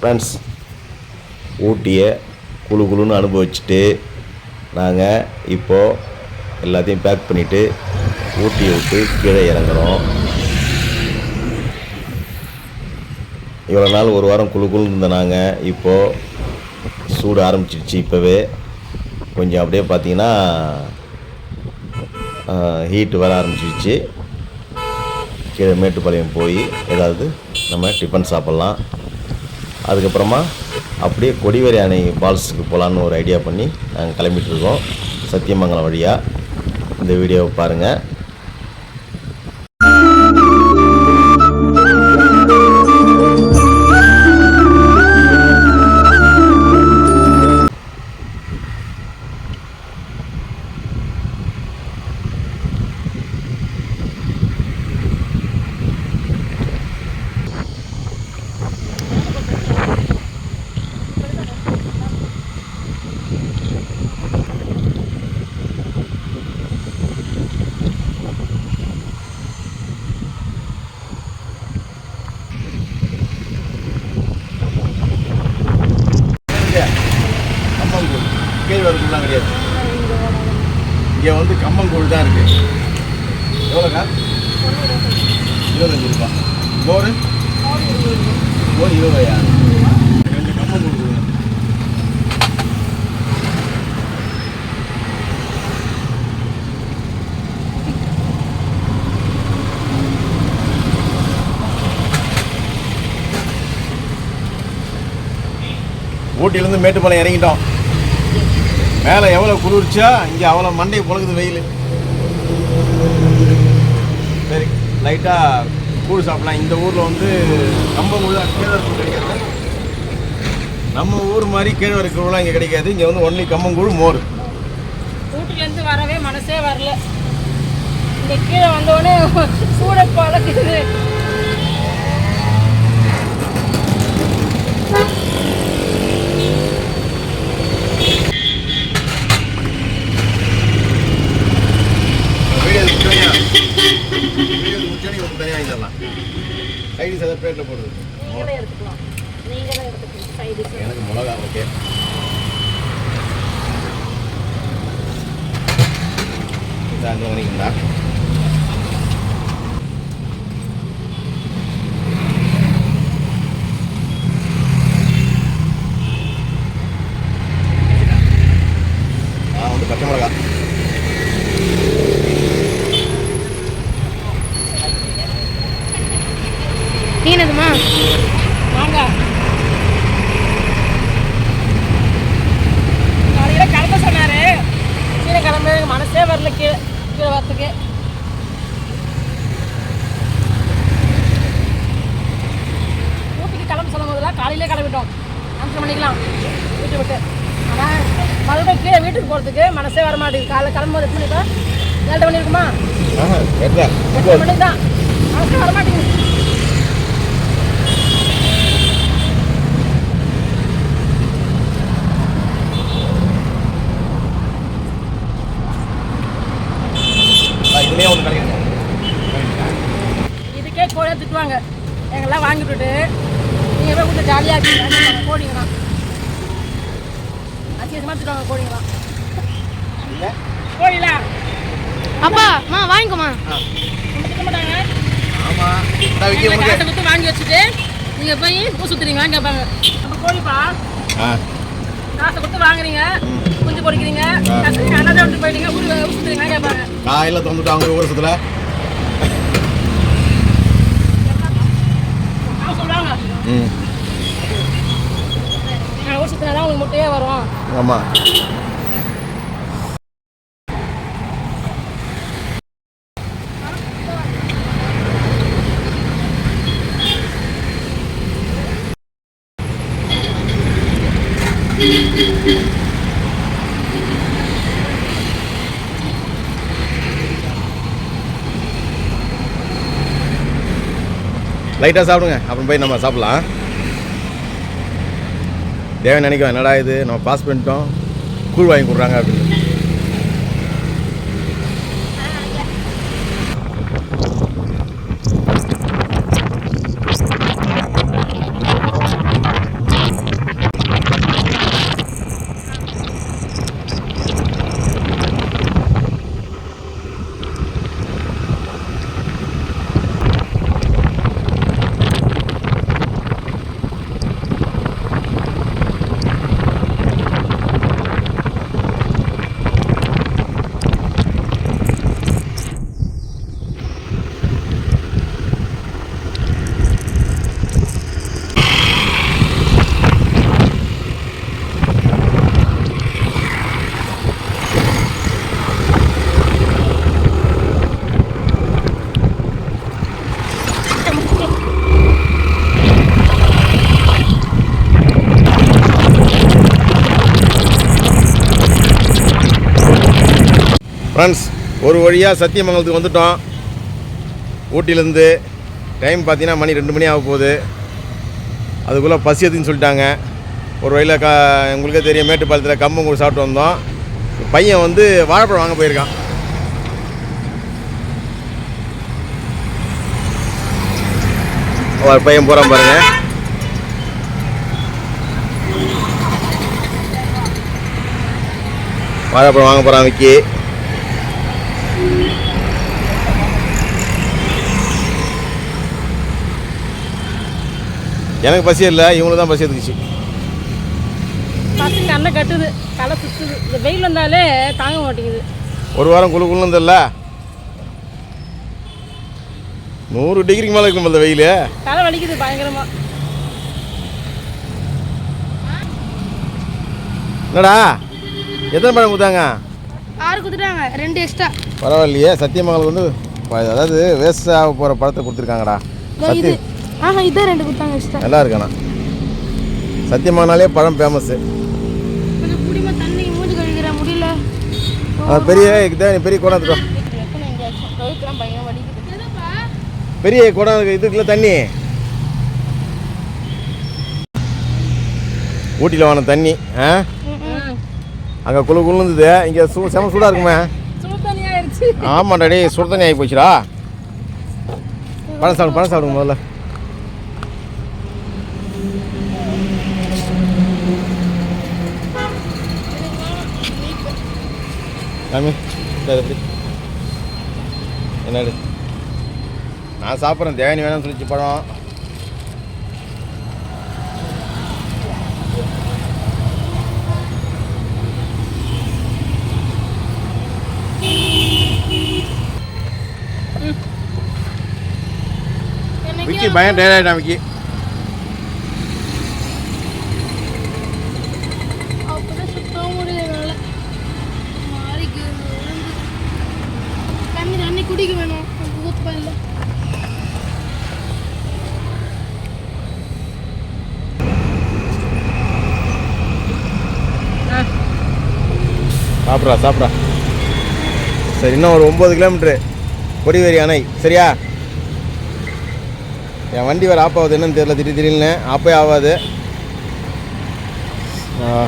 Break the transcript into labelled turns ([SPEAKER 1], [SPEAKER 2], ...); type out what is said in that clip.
[SPEAKER 1] Friends ஊட்டியை குழு குழுன்னு அனுபவிச்சுட்டு நாங்கள் இப்போது எல்லாத்தையும் பேக் பண்ணிவிட்டு ஊட்டியை விட்டு கீழே இறங்குறோம். இவ்வளோ நாள் ஒரு வாரம் குளு குளுன்னு இருந்த நாங்கள் இப்போது சூடு ஆரம்பிச்சிடுச்சு இப்போவே. கொஞ்சம் அப்படியே பார்த்தீங்கன்னா ஹீட்டு வர ஆரம்பிச்சிடுச்சு கீழே மேட்டுப்பாளையம் போய் ஏதாவது நம்ம டிஃபன் சாப்பிட்லாம். அதுக்கப்புறமா அப்படியே கொடிவேரி அணை ஃபால்ஸுக்கு போகலான்னு ஒரு ஐடியா பண்ணி நாங்கள் கிளம்பிட்டுருக்கோம் சத்தியமங்கலம் வழியாக இந்த வீடியோவை பாருங்கள் கேழ்வரகுலாம் கிடையாது இங்கே வந்து கம்மங்கூழ் தான் இருக்கு. எவ்வளோக்கா இருபத்தஞ்சு ரூபா. மோர் மோர் இருபதாயிரம் ரெண்டு கம்மங்கூழ் கொடுங்க ஊட்டியிலேருந்து மேட்டுப்பாளையம் இறங்கிட்டோம். மேலே எவ்வளோ குளிர்ச்சா இங்கே அவ்வளோ மண்டையை பொழுகுது வெயில். சரி லைட்டாக கூழ் சாப்பிடலாம். இந்த ஊரில் வந்து நம்ம ஊர் தான் கேழ்வரகு கிடைக்காது. நம்ம ஊர் மாதிரி கேழ்வரகு கூழ்லாம் இங்கே கிடைக்காது. இங்கே வந்து ஒன்லி கம்மங்கூழ் மோர்.
[SPEAKER 2] வீட்டுலேருந்து வரவே மனசே வரல. இந்த கீழே வந்தோடனே சூட
[SPEAKER 1] பழகுது. சைடிஸ் எதாவது பிளேட்டில் போடுறது
[SPEAKER 2] நீங்களே எடுத்துக்கலாம் நீங்களே எடுத்துக்கலாம் சைடு
[SPEAKER 1] எனக்கு மிளகா ஓகே இதாங்க வணக்கம்டா
[SPEAKER 2] நீ என்னதுமா வாங்க. காலையில கிளம்ப சொன்னாரு. கீழே கிளம்ப மனசே வரல கீழே கீழே வரத்துக்கு ஊட்டிக்கு கிளம்ப சொல்லும் போதெல்லாம் காலையிலே கிளம்பிட்டோம். அஞ்சு மணிக்கெல்லாம் வீட்டு விட்டு. ஆனால் மறுபடியும் கீழே வீட்டுக்கு போகிறதுக்கு மனசே வர மாட்டேங்குது. காலைல கிளம்பும்போது எட்டு மணிக்கா ஏழரை மணி இருக்குமா? எட்டு மணி தான் மனசே வர மாட்டேங்குது. கோழிங்களாம் அசியமாக திட்டுவாங்க கோழிங்களாம்
[SPEAKER 1] இல்லை
[SPEAKER 2] கோழிலாம்
[SPEAKER 3] அப்பா மா வாங்கிக்கோமா
[SPEAKER 2] திட்ட மாட்டாங்க காசை கொடுத்து வாங்கி வச்சுட்டு நீங்கள் போய் பூ சுற்றுறீங்களான்னு கேட்பாங்க நம்ம கோழிப்பா
[SPEAKER 1] ஆ.
[SPEAKER 2] காசை கொடுத்து வாங்குறீங்க. குஞ்சு பொறிக்கிறீங்க. அண்ணாதான் விட்டு போயிட்டீங்க. ஊர் ஊர் சுற்றுறீங்களான்னு கேட்பாங்க
[SPEAKER 1] காலையில் திறந்துட்டு அவங்க வருஷத்தில்
[SPEAKER 2] அவங்க சொல்லுவாங்க இத்தனை தான் உங்களுக்கு முட்டையே வரும்
[SPEAKER 1] ஆமாம் லைட்டாக சாப்பிடுங்க. அப்புறம் போய் நம்ம சாப்பிட்லாம். தேவன் நினைக்கும் என்னடா இது? நம்ம பாஸ் பண்ணிட்டோம். கூழ் வாங்கி கொடுறாங்க அப்படின்னு. ஃப்ரெண்ட்ஸ் ஒரு வழியாக சத்தியமங்கலத்துக்கு வந்துட்டோம். ஊட்டியிலேருந்து டைம் பார்த்தீங்கன்னா மணி ரெண்டு மணி ஆக போகுது. அதுக்குள்ளே பசி எடுத்துன்னு சொல்லிட்டாங்க. ஒரு வழியில் க உங்களுக்கே தெரியும் மேட்டுப்பாளையத்தில் கம்மங்கூழ் சாப்பிட்டு வந்தோம். பையன் வந்து வாழைப்பழம் வாங்க போயிருக்கான். ஒரு பையன் போகிறான் பாருங்க. வாழைப்பழம் வாங்க போகிறான் விக்கி. எனக்கு பசி இல்லை இவங்களுக்கு தான் பசி எடுத்துக்கிச்சு.
[SPEAKER 2] பசங்க கண்ணை கட்டுது தலை சுத்துது. இந்த வெயில் வந்தாலே தாங்க மாட்டேங்குது.
[SPEAKER 1] ஒரு வாரம் குழு குழுன்னு இருந்தல்ல நூறு டிகிரிக்கு மேலே இருக்கும் இந்த வெயில்.
[SPEAKER 2] தலை வலிக்குது பயங்கரமா.
[SPEAKER 1] என்னடா? எத்தனை பழம் கொடுத்தாங்க?
[SPEAKER 3] ஆறு கொடுத்துட்டாங்க ரெண்டு எக்ஸ்ட்ரா
[SPEAKER 1] பரவாயில்லையே சத்தியமங்கலம் வந்து அதாவது வேஸ்ட் ஆக போகிற பழத்தை கொடுத்துருக்காங்கடா.
[SPEAKER 3] இது
[SPEAKER 1] சத்திய
[SPEAKER 3] ஆஹா இதான் ரெண்டு கொடுத்தாங்க எக்ஸ்ட்ரா
[SPEAKER 1] நல்லா இருக்காண்ணா சத்தியமானாலே பழம் ஃபேமஸ்ஸு
[SPEAKER 3] தண்ணி மூஞ்சி கழுவிக்கிற முடியல.
[SPEAKER 1] பெரிய இதான் பெரிய குடம்
[SPEAKER 2] வலிக்குது
[SPEAKER 1] பெரிய குடம் இருக்கு இதுக்குள்ள தண்ணி. ஊட்டியில் வாங்கின தண்ணி ஆ? அங்கே குழு குழு இருந்தது இங்கே சூ செம சூடாக இருக்குமே.
[SPEAKER 2] சுடு தண்ணி ஆயிடுச்சு
[SPEAKER 1] ஆமாண்டா டேய் சுடு தண்ணி ஆகி போச்சுடா. பழம் சாப்பிடு பழம் சாப்பிடுங்க முதல்ல. சாமி இந்த இது எப்படி என்னடு நான் சாப்பிட்றேன் தேவனி வேணாம்னு சொல்லிச்சு பழம் விக்கி பயம் டயர்டாயிட்டான் விக்கி சாப்பிட்றா சாப்பிட்றா. சரி இன்னும் ஒரு ஒம்பது கிலோமீட்ரு கொடிவேரி அணை சரியா? என் வண்டி வேறு ஆப் ஆகுது என்னன்னு தெரியல திடீர் திடீர்னு. ஆப்பே ஆகாது. ஆ,